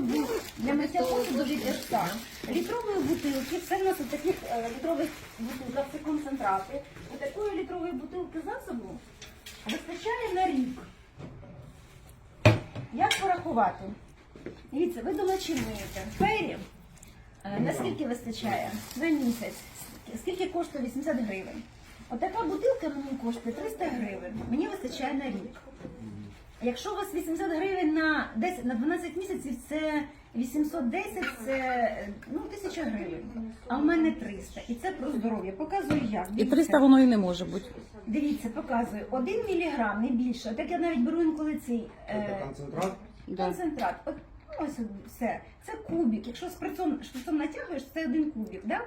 засобу для миття посуду від Ерста. Літрової бутилки, це в нас у таких е, літрових бутилках, це концентрати. У такої літрової бутилки засобу вистачає на рік. Як порахувати? Дивіться, ви миєте? Фері. Е, Наскільки вистачає? На місяць. Скільки коштує 80 гривень? Отака бутилка мені коштує 300 гривень. Мені вистачає на рік. Якщо у вас 80 гривень на 10, на 12 місяців, це 810, це ну, 1000 гривень. А в мене 300. І це про здоров'я. Показую як. І Дивіться. 300 воно і не може бути. Дивіться, показую. Один міліграм, не більше. Так я навіть беру інколи цей Це е, концентрат? Да. концентрат. От, ну, ось все. Це кубик. Якщо шприцом, шприцом натягуєш, це один кубик. Да?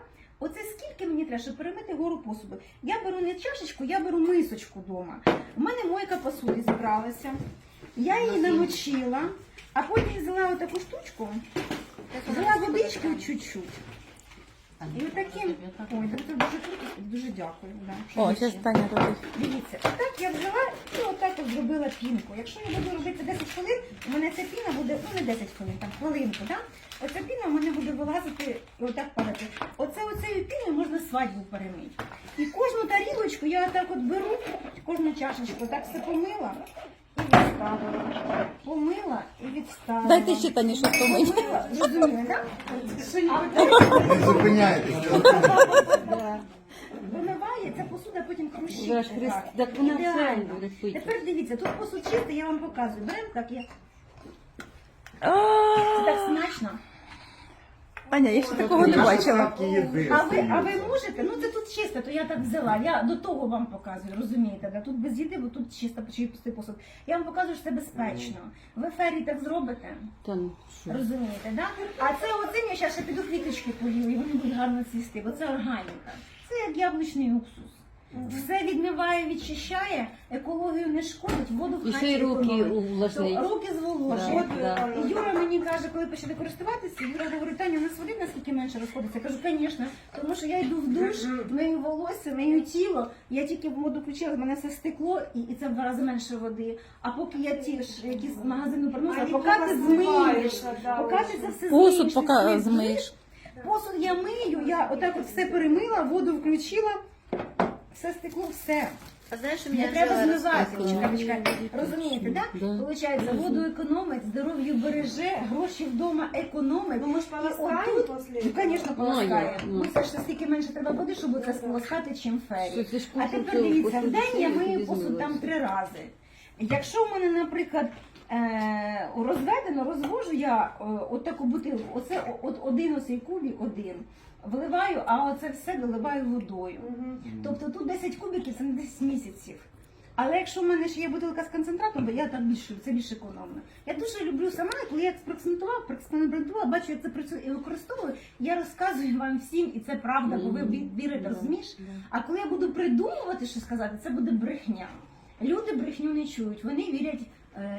Оце скільки мені треба, щоб перемити гору посуду. Я беру не чашечку, я беру мисочку вдома. У мене мойка посуди зібралася. Я її намочила, а потім взяла отаку штучку, взяла водички чуть-чуть. І отаким. Ой, це дуже круто, дуже дякую. Да, що О, ви ще. Таня робить. Дивіться, отак я взяла і отак от зробила пінку. Якщо я буду робити 10 хвилин, у мене ця піна буде, ну не 10 хвилин, там хвилинку, так? Оця піна в мене буде вилазити і отак падати. Оце оцею піною можна свадьбу перемити. І кожну тарілочку я отак от беру, кожну чашечку, так все помила і відставила. Помила Дайте ще Тані, щоб то мені. Зрозуміли, так? Не зупиняйтесь. Вимиває, ця посуда потім хрущить. Вже Так. вона все Ідеально. буде пити. Тепер дивіться, тут посуд чистий, я вам показую. Беремо так, я... Це так смачно. Таня, я ще такого не бачила. А ви, а ви можете? Ну це тут чисто, то я так взяла. Я до того вам показую, розумієте? Да? Тут без їди, бо тут чисто чистий посуд. Я вам показую, що це безпечно. Ви фері так зробите? Та ну що? Розумієте, да? А це оцим я ще піду квіточки полію, і вони будуть гарно цвісти, бо це органіка. Це як яблучний уксус. Все відмиває, відчищає, екологію не шкодить, воду в І хаті ще й руки економить. увлажнить. То Руки зволожують. Да, І Юра мені каже, коли почали користуватися, Юра говорить, Таня, у нас води наскільки менше розходиться. Я кажу, звісно, тому що я йду в душ, мию волосся, мию тіло, я тільки воду включила, в мене все стекло, і, і це в два рази менше води. А поки я ті ж якісь з магазину приносила, Они поки ти змиєш, да, поки ти це все Посуд змиєш, поки ти змиєш. Посуд я мию, я отак от все перемила, воду включила, все стекло, все. А знаєш, що Не мені треба змивати, чекай, чекай. Розумієте, так? Да. Получається, воду економить, здоров'ю береже, гроші вдома економить. Ну мы ж отут- после Ну, звісно, полоскає. Ну, Ну, це ж стільки менше треба води, щоб це сполоскати, чим фері. Це ж А тепер дивіться, в день я ще мию посуд там три рази. Якщо в мене, наприклад, е, розведено, розвожу я е, от таку бутилку, оце от один оцей кубик, один. Вливаю, а оце все доливаю водою. Тобто тут 10 кубиків це не 10 місяців. Але якщо в мене ще є бутилка з концентратом, то я так більше, це більш економно. Я дуже люблю сама, коли я експериментувала, проекспериментувала, бачу, як це працює і використовую, я розказую вам всім, і це правда, бо ви вірите, розумієш? А коли я буду придумувати, що сказати, це буде брехня. Люди брехню не чують, вони вірять е,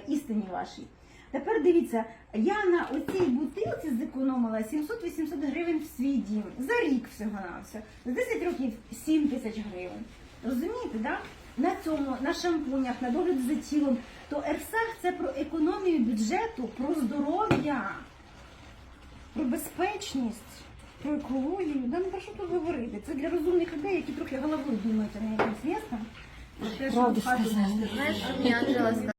істині вашій. Тепер дивіться, я на оцій бутилці зекономила 700-800 гривень в свій дім. За рік всього на все. За 10 років 7 тисяч гривень. Розумієте, да? На цьому, на шампунях, на догляд за тілом. То Ерсах це про економію бюджету, про здоров'я, про безпечність, про екологію. Да, ну про що тут говорити? Це для розумних людей, які трохи головою думають, а не якимсь містом. Правду Знаєш, що